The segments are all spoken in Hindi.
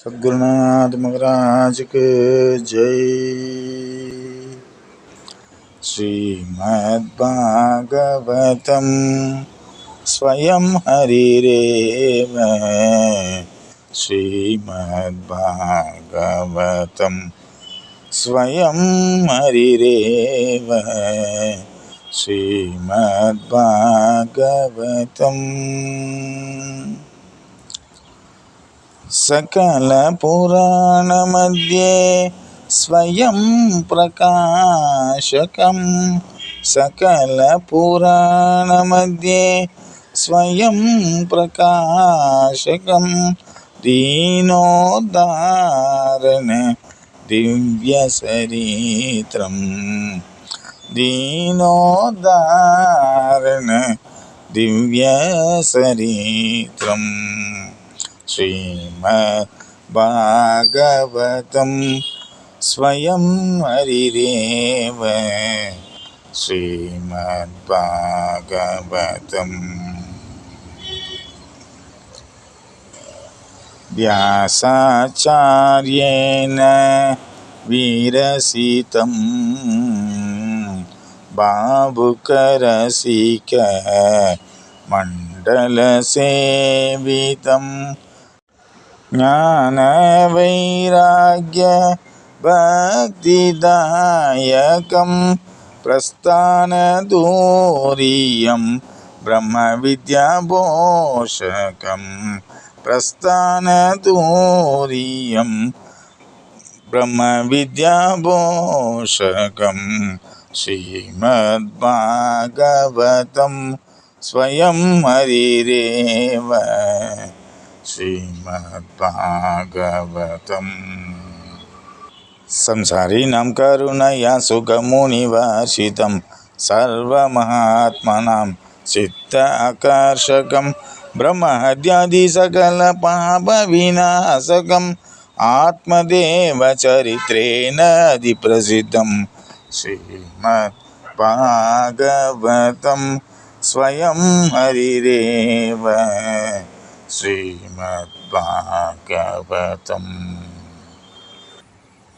सद्गुरुनाथ महाराज के जय। श्रीमद्भागवतम स्वयं हरिरेव श्रीमद्भागवतम स्वयं हरिरेव श्रीमद्भागवतम् సకల పురాణ మధ్యే స్వయం ప్రకాశకం. సకల పురాణ మధ్యే స్వయం ప్రకాశకం. దీనోదారణ దివ్యసరీత్రం దీనోదారణ దివ్యసరీత్రం ശ്രീമദ്ഭാഗവതം സ്വയം ഹരിദേവ. ശ്രീമദ്ഭാഗവതം വ്യാസാചാര്യേണ വിരസിതം ബാബുകരസിക മണ്ഡലസേവിതം. ജ്ഞാന വൈരാഗ്യ ഭക്തിദായകം പ്രസ്ഥാനദൂരീയം ബ്രഹ്മവിദ്യാപോഷകം പ്രസ്ഥാനദൂരീയം ബ്രഹ്മവിദ്യാപോഷകം ശ്രീമദ്ഭാഗവതം സ്വയം ഹരിരേവ. श्रीमद्भागवतम्। संसारिणां करुणया सुखमुनिवासितं सर्वमहात्मनां चित्त आकर्षकं ब्रह्महत्यादिसकलपापविनाशकम् आत्मदेवचरित्रेण अधिप्रसिद्धं श्रीमद्भागवतं स्वयं हरिरेव श्रीमद्भागवतम्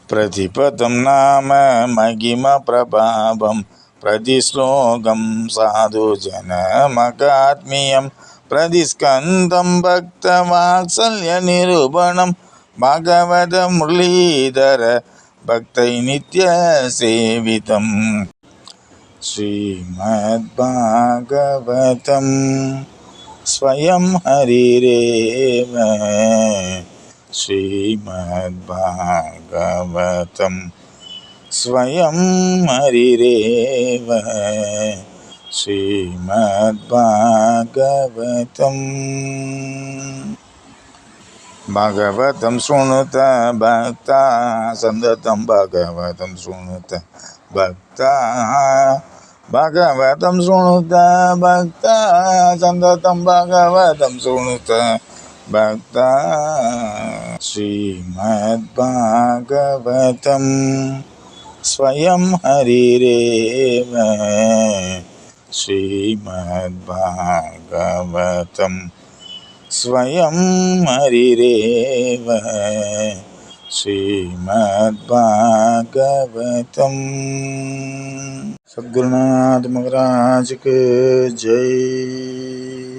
प्रतिपदं नाम महिमप्रभावं प्रतिश्लोकं साधुजनमगात्मीयं प्रतिस्कन्दं भक्तवात्सल्यनिरूपणं भगवतमुरलीधर भक्तैनित्यसेवितं श्रीमद्भागवतम् स्वयं हरिरेव श्रीमद्भागवतं स्वयं हरिरेव श्रीमद्भागवतम् भागवतं शृणुत भक्ता सन्दतं भागवतं शृणुत भक्ता भागवतं शृणुत भक्ता सन्दतं भागवतं शृणुत भक्ता श्रीमद्भागवतं स्वयं हरिरेव। श्रीमद्भागवतं स्वयं हरिरेव। श्रीमद्भागवतम् સદગુરુનાથ મહારાજ કે જય.